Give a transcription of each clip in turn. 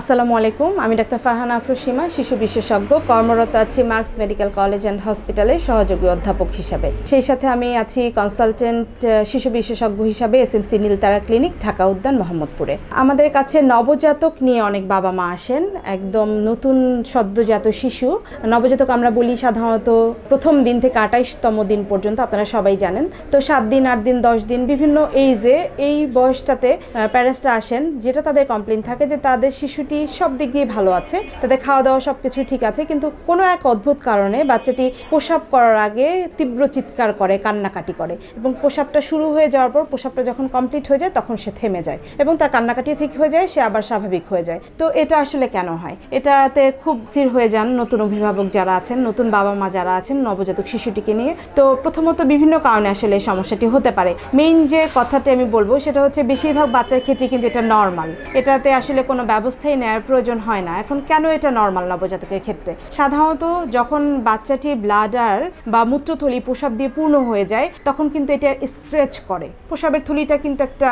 আসসালামু আলাইকুম, আমি ডাক্তার ফারহানা আফরুজ সীমা শিশু বিশেষজ্ঞ, কর্মরত আছি মার্কস মেডিকেল কলেজ অ্যান্ড হসপিটালে সহযোগী অধ্যাপক হিসাবে। সেই সাথে আমি আছি কনসালটেন্ট শিশু বিশেষজ্ঞ হিসাবে এসএমসি নীলতারা ক্লিনিক ঢাকা উদ্যান, মোহাম্মদপুরে। আমাদের কাছে নবজাতক নিয়ে অনেক বাবা মা আসেন, একদম নতুন সদ্যজাত শিশু। নবজাতক আমরা বলি সাধারণত প্রথম দিন থেকে আঠাইশতম দিন পর্যন্ত, আপনারা সবাই জানেন। তো সাত দিন, আট দিন, দশ দিন, বিভিন্ন এইজে এই বয়সটাতে প্যারেন্টসরা আসেন, যেটা তাদের কমপ্লেন থাকে যে তাদের শিশুটি সব দিক দিয়ে ভালো আছে, তাদের খাওয়া দাওয়া সব কিছু ঠিক আছে, কিন্তু কোনো এক অদ্ভুত কারণে বাচ্চাটি প্রসাব করার আগে তীব্র চিৎকার করে, কান্নাকাটি করে এবং প্রসাবটা শুরু হয়ে যাওয়ার পর প্রসাবটা যখন কমপ্লিট হয়ে যায় তখন সে থেমে যায় এবং তার কান্নাকাটি ঠিক হয়ে যায়, সে আবার স্বাভাবিক হয়ে যায়। তো এটা আসলে কেন হয়? এটাতে খুব স্থির হয়ে যান নতুন অভিভাবক যারা আছেন, নতুন বাবা মা যারা আছেন, নবজাতক শিশুটিকে নিয়ে। তো প্রথমত বিভিন্ন কারণে আসলে এই সমস্যাটি হতে পারে। মেইন যে কথাটি আমি বলব সেটা হচ্ছে বেশিরভাগ বাচ্চার ক্ষেত্রে কিন্তু এটা নর্মাল এটাতে আসলে কোনো ব্যবস্থাই নেওয়ার প্রয়োজন হয় না। এখন কেন এটা নর্মাল নবজাতকের ক্ষেত্রে? সাধারণত যখন বাচ্চাটি ব্লাডার বা মূত্রথলি প্রসাব দিয়ে পূর্ণ হয়ে যায়, তখন কিন্তু এটা স্ট্রেচ করে। প্রসাবের থলিটা কিন্তু একটা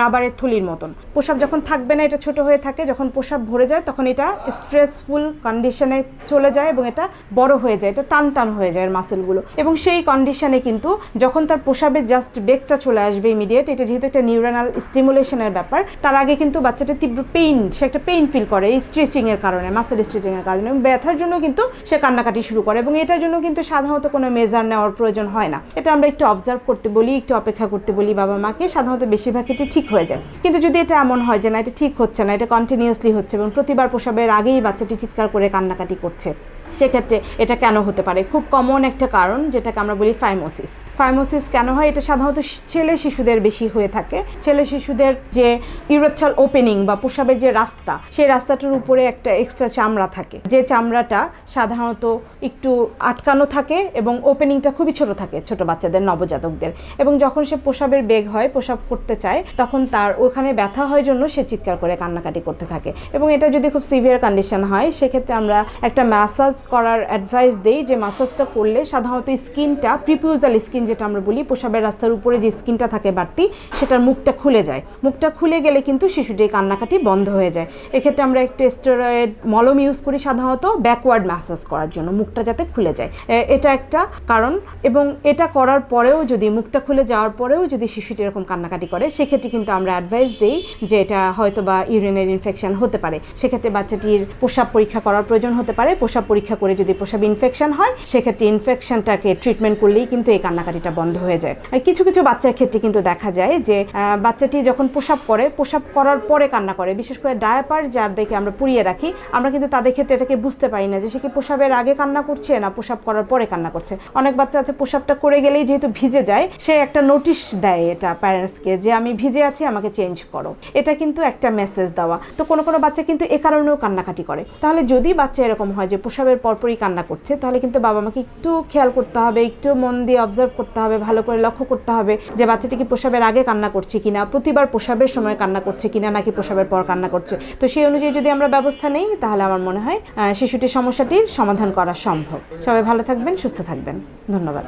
রাবারের থলির মতন। প্রসাব যখন থাকবে না, এটা ছোট হয়ে থাকে, যখন প্রসাব ভরে যায়, তখন এটা স্ট্রেসফুল কন্ডিশনে চলে যায় এবং এটা বড় হয়ে যায়, এটা টান টান হয়ে যায় মাসেলগুলো এবং সেই কন্ডিশনে কিন্তু যখন তার প্রসাবের জাস্ট বেগটা চলে আসবে ইমিডিয়েট এটা যেহেতু একটা নিউরানাল স্টিমুলেশনের ব্যাপার, তার আগে কিন্তু বাচ্চাটা তীব্র পেইন সে একটা ফিল করে এই স্ট্রেচিংয়ের কারণে মাসেল স্ট্রেচিংয়ের কারণে। ব্যথার জন্য কিন্তু সে কান্নাকাটি শুরু করে এবং এটার জন্য কিন্তু সাধারণত কোনো মেজার নেওয়ার প্রয়োজন হয় না। এটা আমরা একটু অবজার্ভ করতে বলি, একটু অপেক্ষা করতে বলি বাবা মাকে, সাধারণত বেশিরভাগ ক্ষেত্রে ঠিক হয়ে যায়। কিন্তু যদি এটা এমন হয় যে না, এটা ঠিক হচ্ছে না, এটা কন্টিনিউয়াসলি হচ্ছে এবং প্রতিবার প্রসবের আগেই বাচ্চাটি চিৎকার করে কান্নাকাটি করছে। সেক্ষেত্রে এটা কেন হতে পারে? খুব কমন একটা কারণ যেটাকে আমরা বলি ফাইমোসিস ফাইমোসিস কেন হয়? এটা সাধারণত ছেলে শিশুদের বেশি হয়ে থাকে। ছেলে শিশুদের যে ইউরেথ্রাল ওপেনিং বা প্রসাবের যে রাস্তা, সেই রাস্তাটার উপরে একটা এক্সট্রা চামড়া থাকে। যে চামড়াটা সাধারণত একটু আটকানো থাকে এবং ওপেনিংটা খুবই ছোট থাকে ছোট বাচ্চাদের, নবজাতকদের। এবং যখন সে প্রসাবের বেগ হয়, প্রসাব করতে চায়, তখন তার ওখানে ব্যথা হয় জন্য সে চিৎকার করে কান্নাকাটি করতে থাকে। এবং এটা যদি খুব সিভিয়ার কন্ডিশন হয়, সেক্ষেত্রে আমরা একটা ম্যাসাজ করার অ্যাডভাইস দেই যে মাসাজটা করলে সাধারণত স্কিনটা প্রিপিউজাল স্কিন যেটা আমরা বলি, প্রসাবের রাস্তার উপরে যে স্কিনটা থাকে বাড়তি, সেটার মুখটা খুলে যায়। মুখটা খুলে গেলে কিন্তু শিশুটির কান্নাকাটি বন্ধ হয়ে যায়। এক্ষেত্রে আমরা একটা স্টেরয়েড মলম ইউজ করি সাধারণত ব্যাকওয়ার্ড ম্যাসাজ করার জন্য, মুখটা যাতে খুলে যায়। এটা একটা কারণ এবং এটা করার পরেও যদি মুখটা খুলে যাওয়ার পরেও যদি শিশুটি এরকম কান্নাকাটি করে, সেক্ষেত্রে কিন্তু আমরা অ্যাডভাইস দিই যে এটা হয়তো বা ইউরিনের ইনফেকশন হতে পারে। সেক্ষেত্রে বাচ্চাটির প্রসাব পরীক্ষা করার প্রয়োজন হতে পারে। প্রসাব পরীক্ষা করে যদি প্রসাব ইনফেকশন হয়, সেক্ষেত্রে ইনফেকশনটাকে ট্রিটমেন্ট করলেই কিন্তু এই কান্নাকাটিটা বন্ধ হয়ে যায়। আর কিছু কিছু বাচ্চার ক্ষেত্রে কিন্তু দেখা যায় যে বাচ্চাটি যখন প্রসাব করে, প্রসাব করার পরে কান্না করে, বিশেষ করে ডায়াপার যার দেখে আমরা পুড়িয়ে রাখি, আমরা কিন্তু তাদের ক্ষেত্রে এটাকে বুঝতে পারি না যে সে কি প্রসাবের আগে কান্না করছে না প্রসাব করার পরে কান্না করছে। অনেক বাচ্চা আছে প্রসাবটা করে গেলেই যেহেতু ভিজে যায়, সে একটা নোটিশ দেয় এটা প্যারেন্টসকে যে, আমি ভিজে আছি, আমাকে চেঞ্জ করো। এটা কিন্তু একটা মেসেজ দেওয়া। তো কোনো কোনো বাচ্চা কিন্তু এ কারণেও কান্নাকাটি করে। তাহলে যদি বাচ্চা এরকম হয় যে প্রসাবের পরপরই কান্না করছে। তাহলে কিন্তু বাবা মাকে একটু খেয়াল করতে হবে, একটু মন দিয়ে অবজার্ভ করতে হবে, ভালো করে লক্ষ্য করতে হবে যে বাচ্চাটি কি প্রসাবের আগে কান্না করছে কিনা, প্রতিবার প্রসাবের সময় কান্না করছে কিনা নাকি প্রসাবের পর কান্না করছে। তো সেই অনুযায়ী যদি আমরা ব্যবস্থা নেই, তাহলে আমার মনে হয় শিশুটির সমস্যাটির সমাধান করা সম্ভব। সবাই ভালো থাকবেন, সুস্থ থাকবেন। ধন্যবাদ।